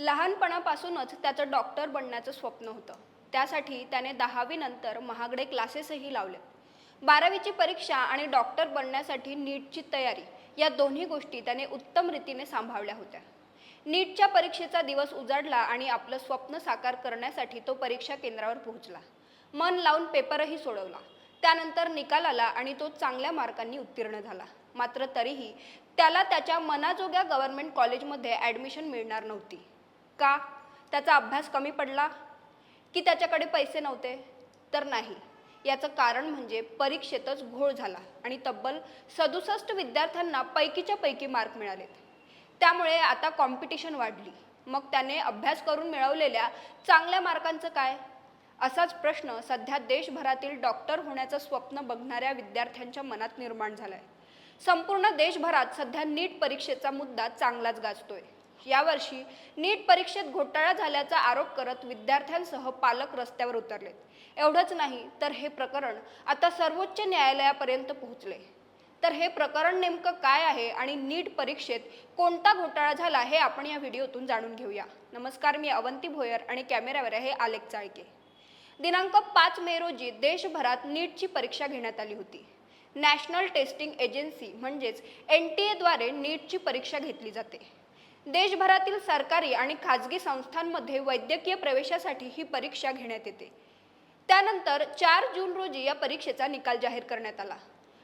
लहानपणापासूनच त्याचं डॉक्टर बनण्याचं स्वप्न होतं. त्यासाठी त्याने दहावीनंतर महागडे क्लासेसही लावले. बारावीची परीक्षा आणि डॉक्टर बनण्यासाठी नीटची तयारी या दोन्ही गोष्टी त्याने उत्तम रीतीने सांभाळल्या होत्या. नीटच्या परीक्षेचा दिवस उजाडला आणि आपलं स्वप्न साकार करण्यासाठी तो परीक्षा केंद्रावर पोहोचला. मन लावून पेपरही सोडवला. त्यानंतर निकाल आला आणि तो चांगल्या मार्कांनी उत्तीर्ण झाला. मात्र तरीही त्याला त्याच्या मनाजोग्या गव्हर्नमेंट कॉलेजमध्ये ॲडमिशन मिळणार नव्हती. का? त्याचा अभ्यास कमी पडला की त्याच्याकडे पैसे नव्हते? तर नाही. याचं कारण म्हणजे परीक्षेतच घोळ झाला आणि तब्बल सदुसष्ट विद्यार्थ्यांना पैकीच्या पैकी मार्क मिळालेत त्यामुळे आता कॉम्पिटिशन वाढली. मग त्याने अभ्यास करून मिळवलेल्या चांगल्या मार्कांचं काय? असाच प्रश्न सध्या देशभरातील डॉक्टर होण्याचं स्वप्न बघणाऱ्या विद्यार्थ्यांच्या मनात निर्माण झालाय. संपूर्ण देशभरात सध्या नीट परीक्षेचा मुद्दा चांगलाच गाजतोय. यावर्षी नीट परीक्षेत घोटाळा झाल्याचा आरोप करत विद्यार्थ्यांसह पालक रस्त्यावर उतरलेत. एवढंच नाही तर हे प्रकरण आता सर्वोच्च न्यायालयापर्यंत पोहोचले. तर हे प्रकरण नेमकं काय आहे आणि नीट परीक्षेत कोणता घोटाळा झाला हे आपण या व्हिडिओतून जाणून घेऊया. नमस्कार मी अवंती भोयर आणि कॅमेऱ्यावर आहे आलेख चाळके. दिनांक पाच मे रोजी देशभरात नीटची परीक्षा घेण्यात आली होती. नॅशनल टेस्टिंग एजन्सी म्हणजेच एन टी एद्वारे नीटची परीक्षा घेतली जाते. देशभरातील सरकारी आणि खाजगी संस्थांमध्ये वैद्यकीय प्रवेशासाठी ही परीक्षा घेण्यात येते. त्यानंतर चार जून रोजी या परीक्षेचा निकाल जाहीर करण्यात आला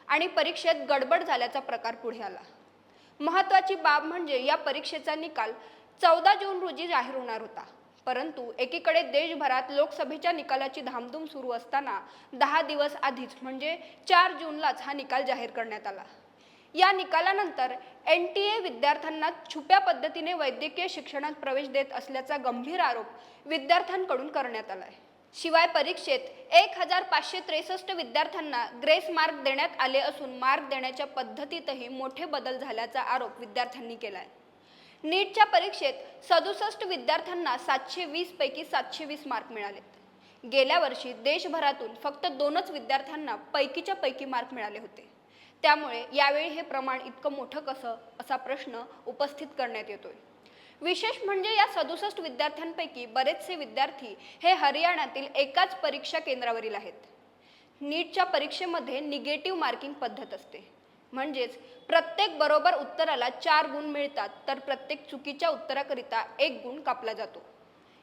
आणि परीक्षेत गडबड झाल्याचा प्रकार पुढे आला. महत्त्वाची बाब म्हणजे या परीक्षेचा निकाल चौदा जून रोजी जाहीर होणार होता. परंतु एकीकडे देशभरात लोकसभेच्या निकालाची धामधूम सुरू असताना दहा दिवस आधीच म्हणजे चार जूनलाच हा निकाल जाहीर करण्यात आला. या निकालानंतर एन टी ए विद्यार्थ्यांना छुप्या पद्धतीने वैद्यकीय शिक्षणात प्रवेश देत असल्याचा गंभीर आरोप विद्यार्थ्यांकडून करण्यात आला आहे शिवाय परीक्षेत एक हजार पाचशे त्रेसष्ट विद्यार्थ्यांना ग्रेस मार्क देण्यात आले असून मार्क देण्याच्या पद्धतीतही मोठे बदल झाल्याचा आरोप विद्यार्थ्यांनी केला आहे नीटच्या परीक्षेत सदुसष्ट विद्यार्थ्यांना सातशे वीस पैकी सातशे वीस मार्क मिळालेत गेल्या वर्षी देशभरातून फक्त दोनच विद्यार्थ्यांना पैकीच्या पैकी मार्क मिळाले होते. त्यामुळे यावेळी हे प्रमाण इतकं मोठं कसं असा प्रश्न उपस्थित करण्यात येतोय. विशेष म्हणजे या सदुसष्ट विद्यार्थ्यांपैकी बरेचसे विद्यार्थी हे हरियाणातील एकाच परीक्षा केंद्रावरील आहेत. नीटच्या परीक्षेमध्ये निगेटिव्ह मार्किंग पद्धत असते. म्हणजेच प्रत्येक बरोबर उत्तराला चार गुण मिळतात तर प्रत्येक चुकीच्या उत्तराकरिता एक गुण कापला जातो.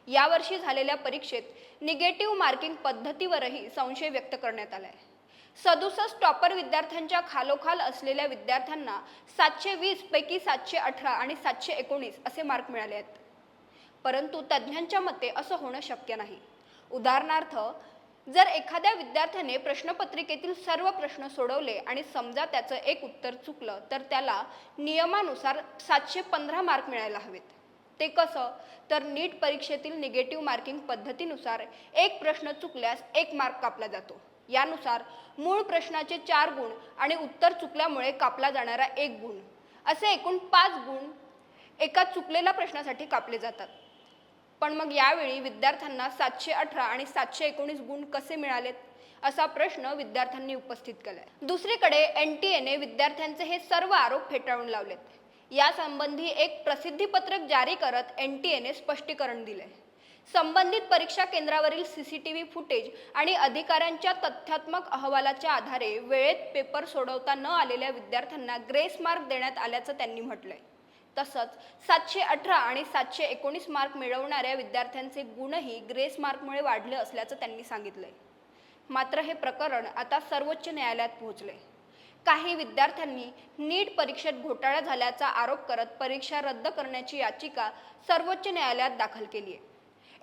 यावर्षी झालेल्या परीक्षेत निगेटिव्ह मार्किंग पद्धतीवरही संशय व्यक्त करण्यात आला आहे सदुसष्ट टॉपर विद्यार्थ्यांच्या खालोखाल असलेल्या विद्यार्थ्यांना सातशे वीस पैकी सातशे अठरा आणि सातशे एकोणीस असे मार्क मिळाले आहेत. परंतु तज्ज्ञांच्या मते असं होणं शक्य नाही. उदाहरणार्थ जर एखाद्या विद्यार्थ्याने प्रश्नपत्रिकेतील सर्व प्रश्न सोडवले आणि समजा त्याचं एक उत्तर चुकलं तर त्याला नियमानुसार सातशे पंधरा मार्क मिळायला हवेत. ते कसं? तर नीट परीक्षेतील निगेटिव्ह मार्किंग पद्धतीनुसार एक प्रश्न चुकल्यास एक मार्क कापला जातो. यानुसार मूळ प्रश्नाचे चार गुण आणि उत्तर चुकल्यामुळे कापला जाणारा एक गुण. असे एकूण पाच गुण एका चुकलेल्या प्रश्नासाठी कापले जातात. पण मग यावेळी विद्यार्थ्यांना सातशे अठरा आणि सातशे एकोणीस गुण कसे मिळालेत असा प्रश्न विद्यार्थ्यांनी उपस्थित केलाय. दुसरीकडे एन टी एने विद्यार्थ्यांचे हे सर्व आरोप फेटाळून लावलेत. यासंबंधी एक प्रसिद्धीपत्रक जारी करत एन टी एने स्पष्टीकरण दिले संबंधित परीक्षा केंद्रावरील सीसीटीव्ही फुटेज आणि अधिकाऱ्यांच्या तथ्यात्मक अहवालाच्या आधारे वेळेत पेपर सोडवता न आलेल्या विद्यार्थ्यांना ग्रेस मार्क देण्यात आल्याचं त्यांनी म्हटलंय. तसंच सातशे अठरा आणि सातशे एकोणीस मार्क मिळवणाऱ्या विद्यार्थ्यांचे गुणही ग्रेस मार्कमुळे वाढले असल्याचं त्यांनी सांगितलंय. मात्र हे प्रकरण आता सर्वोच्च न्यायालयात पोहोचले काही विद्यार्थ्यांनी नीट परीक्षेत घोटाळा झाल्याचा आरोप करत परीक्षा रद्द करण्याची याचिका सर्वोच्च न्यायालयात दाखल केली आहे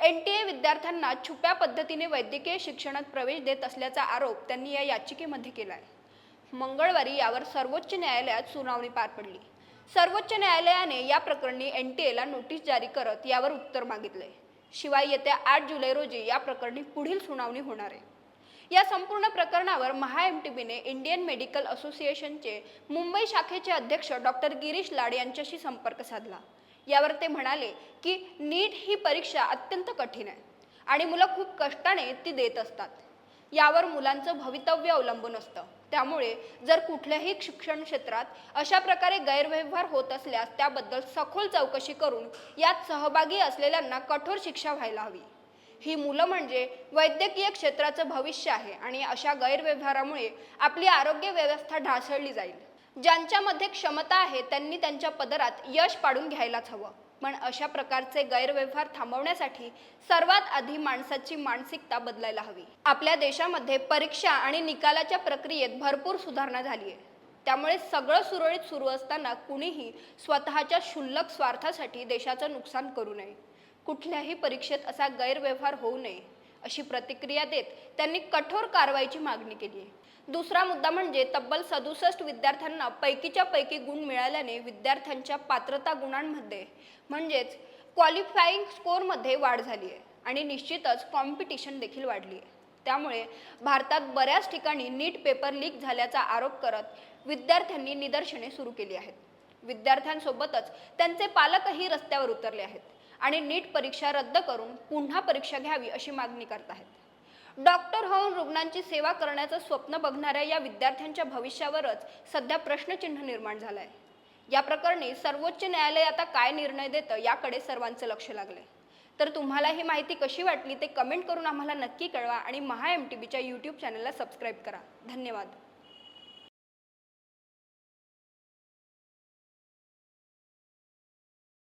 एन टी ए विद्यार्थ्यांना छुप्या पद्धतीने वैद्यकीय शिक्षणात प्रवेश देत असल्याचा आरोप त्यांनी या याचिकेमध्ये केला आहे मंगळवारी यावर सर्वोच्च न्यायालयात सुनावणी पार पडली. सर्वोच्च न्यायालयाने या प्रकरणी एन टी एला नोटीस जारी करत यावर उत्तर मागितले शिवाय येत्या आठ जुलै रोजी या प्रकरणी पुढील सुनावणी होणार आहे. या संपूर्ण प्रकरणावर महा एम टी बीने इंडियन मेडिकल असोसिएशनचे मुंबई शाखेचे अध्यक्ष डॉक्टर गिरीश लाड यांच्याशी संपर्क साधला. यावर ते म्हणाले की नीट ही परीक्षा अत्यंत कठीण आहे आणि मुलं खूप कष्टाने ती देत असतात. यावर मुलांचं भवितव्य अवलंबून असतं. त्यामुळे जर कुठल्याही शिक्षण क्षेत्रात अशा प्रकारे गैरव्यवहार होत असल्यास त्याबद्दल सखोल चौकशी करून यात सहभागी असलेल्यांना कठोर शिक्षा व्हायला हवी. ही मुलं म्हणजे वैद्यकीय क्षेत्राचं भविष्य आहे आणि अशा गैरव्यवहारामुळे आपली आरोग्य व्यवस्था ढासळली जाईल. ज्यांच्यामध्ये क्षमता आहे त्यांनी त्यांच्या पदरात यश पाडून घ्यायलाच हवं. पण अशा प्रकारचे गैरव्यवहार थांबवण्यासाठी सर्वात आधी माणसाची मानसिकता बदलायला हवी. आपल्या देशामध्ये परीक्षा आणि निकालाच्या प्रक्रियेत भरपूर सुधारणा झाली आहे त्यामुळे सगळं सुरळीत सुरू असताना कुणीही स्वतःच्या क्षुल्लक स्वार्थासाठी देशाचं नुकसान करू नये. कुठल्याही परीक्षेत असा गैरव्यवहार होऊ नये. अशी प्रतिक्रिया देत त्यांनी कठोर कारवाईची मागणी केली आहे. दुसरा मुद्दा म्हणजे तब्बल सदुसष्ट विद्यार्थ्यांना पैकीच्या पैकी गुण मिळाल्याने विद्यार्थ्यांच्या पात्रता गुणांमध्ये म्हणजेच क्वालिफाईंग स्कोअरमध्ये वाढ झाली आहे आणि निश्चितच कॉम्पिटिशन देखील वाढली आहे. त्यामुळे भारतात बऱ्याच ठिकाणी नीट पेपर लीक झाल्याचा आरोप करत विद्यार्थ्यांनी निदर्शने सुरू केली आहेत. विद्यार्थ्यांसोबतच त्यांचे पालकही रस्त्यावर उतरले आहेत. आणि नीट परीक्षा रद्द करून पुन्हा परीक्षा घ्यावी अशी मागणी करत आहेत. डॉक्टर होऊन रुग्णांची सेवा करण्याचं स्वप्न बघणाऱ्या या विद्यार्थ्यांच्या भविष्यावरच सध्या प्रश्नचिन्ह निर्माण झालंय. या प्रकरणी सर्वोच्च न्यायालय आता काय निर्णय देतं याकडे सर्वांचं लक्ष लागलंय. तर तुम्हाला ही माहिती कशी वाटली ते कमेंट करून आम्हाला नक्की कळवा आणि महा एम टी बीच्या यूट्यूब चॅनलला सबस्क्राईब करा. धन्यवाद.